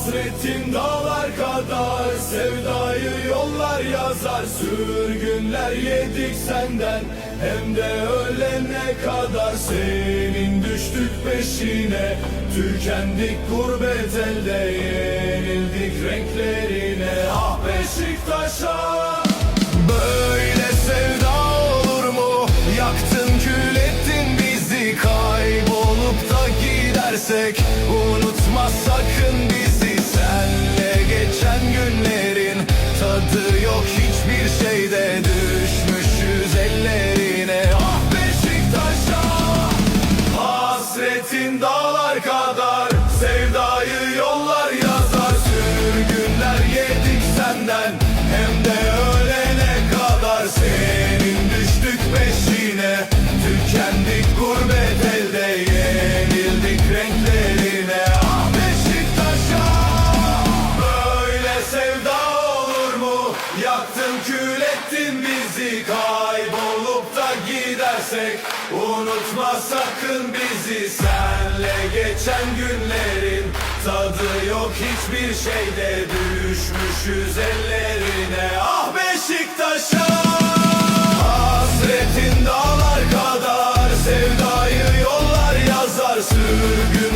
Hasretin dağlar kadar Sevdayı yollar yazar. Sürgünler yedik senden Hem de ölene kadar. Senin düştük peşine Tükendik gurbet elde Yenildik renklerine. Ah Beşiktaş'a! Böyle sevda olur mu? Yaktın kül ettin bizi. Kaybolup da gidersek Unutma dağlar kadar Sevdayı yollar yazar. Sürgünler yedik senden Hem de ölene kadar. Senin düştük peşine Tükendik gurbet elde. Yenildik renklerine Ah Beşiktaş'a. Böyle sevda olur mu? Yaktın kül ettin bizi. Kaybolup da gidersek Unutma sakın bizi. Senle geçen günlerin Tadı yok hiçbir şeyde Düşmüşüz ellerine. Ah Beşiktaş'a Hasretin dağlar kadar Sevdayı yollar yazar sürgün